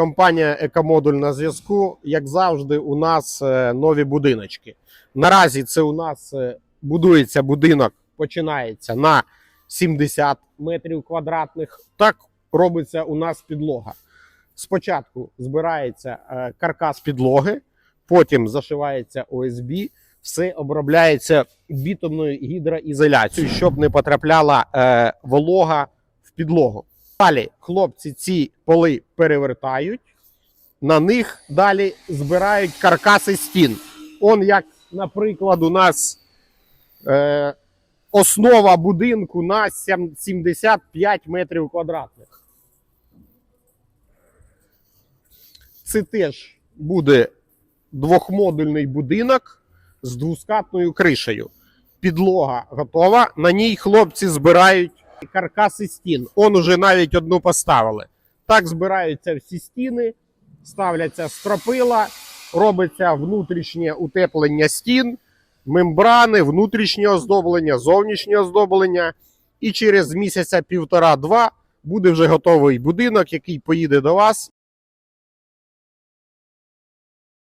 Компанія Екомодуль на зв'язку. Як завжди, у нас е, нові будиночки. Наразі це у нас е, будується будинок, починається на 70 метрів квадратних. Так робиться у нас підлога. Спочатку збирається е, каркас підлоги, потім зашивається ОСБ, все обробляється бітумною гідроізоляцією, щоб не потрапляла волога в підлогу. Далі хлопці ці поли перевертають, на них далі збирають каркаси стін. Он, як, наприклад, у нас е, основа будинку на 75 метрів квадратних. Це теж буде двохмодульний будинок з двускатною кришею. Підлога готова. На ній хлопці збирають каркаси стін. Он уже навіть одну поставили. Так збираються всі стіни, ставляться стропила, робиться внутрішнє утеплення стін, мембрани, внутрішнє оздоблення, зовнішнє оздоблення. І через місяця півтора-два буде вже готовий будинок, який поїде до вас